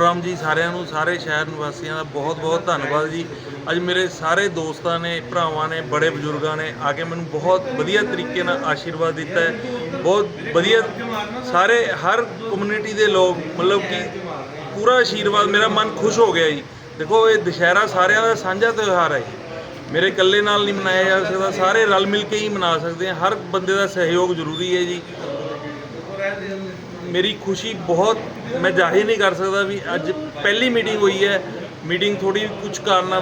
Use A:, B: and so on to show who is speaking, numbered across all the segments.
A: ਰਾਮ ਜੀ ਸਾਰਿਆਂ ਨੂੰ, ਸਾਰੇ ਸ਼ਹਿਰ ਨਿਵਾਸੀਆਂ ਦਾ ਬਹੁਤ ਬਹੁਤ ਧੰਨਵਾਦ ਜੀ। ਅੱਜ ਮੇਰੇ ਸਾਰੇ ਦੋਸਤਾਂ ਨੇ, ਭਰਾਵਾਂ ਨੇ, ਬੜੇ ਬਜ਼ੁਰਗਾਂ ਨੇ ਆ ਕੇ ਮੈਨੂੰ ਬਹੁਤ ਵਧੀਆ ਤਰੀਕੇ ਨਾਲ ਆਸ਼ੀਰਵਾਦ ਦਿੱਤਾ ਹੈ। ਬਹੁਤ ਵਧੀਆ ਸਾਰੇ, ਹਰ ਕਮਿਊਨਿਟੀ ਦੇ ਲੋਕ, ਮਤਲਬ ਕਿ ਪੂਰਾ ਆਸ਼ੀਰਵਾਦ, ਮੇਰਾ ਮਨ ਖੁਸ਼ ਹੋ ਗਿਆ ਜੀ। ਦੇਖੋ, ਇਹ ਦੁਸ਼ਹਿਰਾ ਸਾਰਿਆਂ ਦਾ ਸਾਂਝਾ ਤਿਉਹਾਰ ਹੈ ਜੀ। ਮੇਰੇ ਇਕੱਲੇ ਨਾਲ ਨਹੀਂ ਮਨਾਇਆ ਜਾ ਸਕਦਾ, ਸਾਰੇ ਰਲ ਮਿਲ ਕੇ ਹੀ ਮਨਾ ਸਕਦੇ ਹਾਂ। ਹਰ ਬੰਦੇ ਦਾ ਸਹਿਯੋਗ ਜ਼ਰੂਰੀ ਹੈ ਜੀ। ਮੇਰੀ ਖੁਸ਼ੀ ਬਹੁਤ ਮੈਂ ਜ਼ਾਹਿਰ ਨਹੀਂ ਕਰ ਸਕਦਾ ਵੀ ਅੱਜ ਪਹਿਲੀ ਮੀਟਿੰਗ ਹੋਈ ਹੈ। ਮੀਟਿੰਗ ਥੋੜੀ ਕੁਝ ਕਾਰਨਾਂ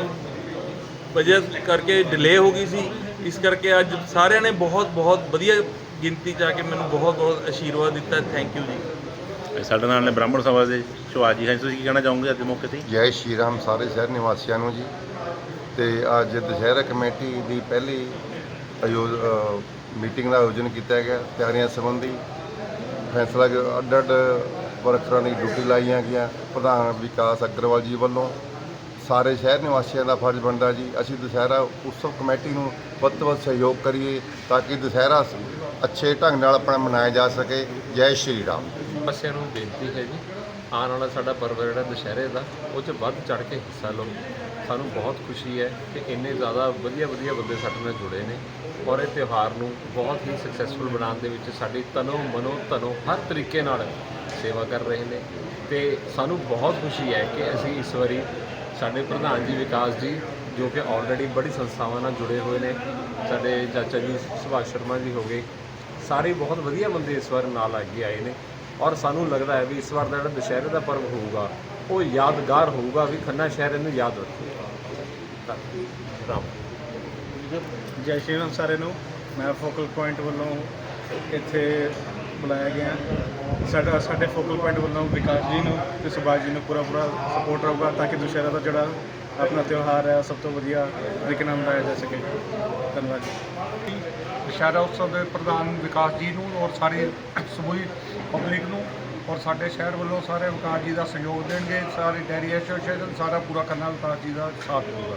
A: ਵਜ੍ਹਾ ਕਰਕੇ ਡਿਲੇ ਹੋ ਗਈ ਸੀ। ਇਸ ਕਰਕੇ ਅੱਜ ਸਾਰਿਆਂ ਨੇ ਬਹੁਤ ਬਹੁਤ ਵਧੀਆ ਗਿਣਤੀ ਚ ਆ ਕੇ ਮੈਨੂੰ ਬਹੁਤ ਬਹੁਤ ਆਸ਼ੀਰਵਾਦ ਦਿੱਤਾ। ਥੈਂਕ ਯੂ ਜੀ।
B: ਸਾਡੇ ਨਾਲ ਨੇ ਬ੍ਰਾਹਮਣ ਸਭਾ ਦੇ ਸ਼ਿਵਾਜੀ ਹਾਂ ਤੁਸੀਂ ਕੀ ਕਹਿਣਾ ਚਾਹੋਗੇ ਅੱਜ ਦੇ ਮੌਕੇ ਤੇ?
C: ਜੈ ਸ਼੍ਰੀ ਰਾਮ ਸਾਰੇ ਸ਼ਹਿਰ ਨਿਵਾਸੀਆਂ ਨੂੰ ਜੀ। ਤੇ ਅੱਜ ਦੁਸ਼ਹਿਰਾ ਕਮੇਟੀ ਦੀ ਪਹਿਲੀ ਮੀਟਿੰਗ ਦਾ ਆਯੋਜਨ ਕੀਤਾ ਗਿਆ ਤਿਆਰੀਆਂ ਸੰਬੰਧੀ। ਫੈਸਲਾ ਅੱਡ ਅੱਡ ਵਰਕਰਾਂ ਦੀ ਡਿਊਟੀ ਲਾਈਆਂ ਗਈਆਂ। ਪ੍ਰਧਾਨ ਵਿਕਾਸ ਅਗਰਵਾਲ ਜੀ ਵੱਲੋਂ ਸਾਰੇ ਸ਼ਹਿਰ ਨਿਵਾਸੀਆਂ ਦਾ ਫਰਜ਼ ਬਣਦਾ ਜੀ, ਅਸੀਂ ਦੁਸ਼ਹਿਰਾ ਉਤਸਵ ਕਮੇਟੀ ਨੂੰ ਵੱਧ ਤੋਂ ਵੱਧ ਸਹਿਯੋਗ ਕਰੀਏ ਤਾਂ ਕਿ ਦੁਸ਼ਹਿਰਾ ਅੱਛੇ ਢੰਗ ਨਾਲ ਆਪਣਾ ਮਨਾਇਆ ਜਾ ਸਕੇ। ਜੈ ਸ਼੍ਰੀ ਰਾਮ।
D: ਬੱਸਿਆਂ ਨੂੰ ਬੇਨਤੀ ਹੈ ਜੀ, ਆਉਣ ਵਾਲਾ ਸਾਡਾ ਪਰਵ ਜਿਹੜਾ ਦੁਸ਼ਹਿਰੇ ਦਾ, ਉਹ 'ਚ ਵੱਧ ਚੜ ਕੇ ਹਿੱਸਾ ਲਓ। ਸਾਨੂੰ ਬਹੁਤ ਖੁਸ਼ੀ ਹੈ ਕਿ ਇੰਨੇ ਜ਼ਿਆਦਾ ਵਧੀਆ ਵਧੀਆ ਬੰਦੇ ਸਾਡੇ ਨਾਲ ਜੁੜੇ ਨੇ। ਔਰ ਇਹ ਤਿਉਹਾਰ ਨੂੰ ਬਹੁਤ ਹੀ ਸਕਸੈਸਫੁਲ ਬਣਾਉਣ ਦੇ ਵਿੱਚ ਸਾਡੀ ਤਨੋ ਮਨੋ ਧਨੋ ਹਰ ਤਰੀਕੇ ਨਾਲ ਸੇਵਾ ਕਰ ਰਹੇ ਨੇ ਤੇ ਸਾਨੂੰ ਬਹੁਤ ਖੁਸ਼ੀ ਹੈ ਕਿ ਅਸੀਂ ਇਸ ਵਾਰੀ ਸਾਡੇ ਪ੍ਰਧਾਨ ਜੀ ਵਿਕਾਸ ਜੀ, ਜੋ ਕਿ ਆਲਰੇਡੀ ਬੜੀ ਸੰਸਥਾਵਾਂ ਨਾਲ ਜੁੜੇ ਹੋਏ ਨੇ, ਸਾਡੇ ਚਾਚਾ ਜੀ ਸੁਭਾਸ਼ ਸ਼ਰਮਾ ਜੀ ਹੋ ਗਏ, ਸਾਰੇ ਬਹੁਤ ਵਧੀਆ ਬੰਦੇ ਇਸ ਵਾਰ ਨਾਲ ਅੱਗੇ ਆਏ ਨੇ ਔਰ ਸਾਨੂੰ ਲੱਗਦਾ ਹੈ ਵੀ ਇਸ ਵਾਰ ਦਾ ਜਿਹੜਾ ਦੁਸ਼ਹਿਰੇ ਦਾ ਪਰਵ ਹੋਊਗਾ, ਉਹ ਯਾਦਗਾਰ ਹੋਊਗਾ ਵੀ ਖੰਨਾ ਸ਼ਹਿਰ ਇਹਨੂੰ ਯਾਦ ਰੱਖੂਗਾ ਰਾਮ।
E: ਜੈ ਸ਼੍ਰੀ ਰਾਮ ਸਾਰੇ ਨੂੰ। ਮੈਂ ਫੋਕਲ ਪੁਆਇੰਟ ਵੱਲੋਂ ਇੱਥੇ ਬੁਲਾਇਆ ਗਿਆ। ਸਾਡਾ, ਸਾਡੇ ਫੋਕਲ ਪੁਆਇੰਟ ਵੱਲੋਂ ਵਿਕਾਸ ਜੀ ਨੂੰ ਤੇ ਸੁਭਾਸ਼ ਜੀ ਨੂੰ ਪੂਰਾ ਪੂਰਾ ਸਪੋਰਟ ਰਹੂਗਾ ਤਾਂ ਕਿ ਦੁਸ਼ਹਿਰਾ ਦਾ ਜਿਹੜਾ ਆਪਣਾ ਤਿਉਹਾਰ ਹੈ, ਸਭ ਤੋਂ ਵਧੀਆ ਤਰੀਕੇ ਨਾਲ ਮਨਾਇਆ ਜਾ ਸਕੇ। ਧੰਨਵਾਦ ਜੀ।
F: ਦੁਸ਼ਹਿਰਾ ਉਤਸਵ ਦੇ ਪ੍ਰਧਾਨ ਵਿਕਾਸ ਜੀ ਨੂੰ ਔਰ ਸਾਰੀ ਸਮੂਹੀ ਪਬਲਿਕ ਨੂੰ ਔਰ ਸਾਡੇ ਸ਼ਹਿਰ ਵੱਲੋਂ ਸਾਰੇ ਵਿਕਾਸ ਜੀ ਦਾ ਸਹਿਯੋਗ ਦੇਣਗੇ। ਸਾਰੇ ਡੈਰੀ ਐਸੋਸੀਏਸ਼ਨ ਸਾਰਾ ਪੂਰਾ ਕਰਨਾ ਵਿਕਾਸ ਜੀ ਦਾ ਸਾਥ ਦੇਊਗਾ।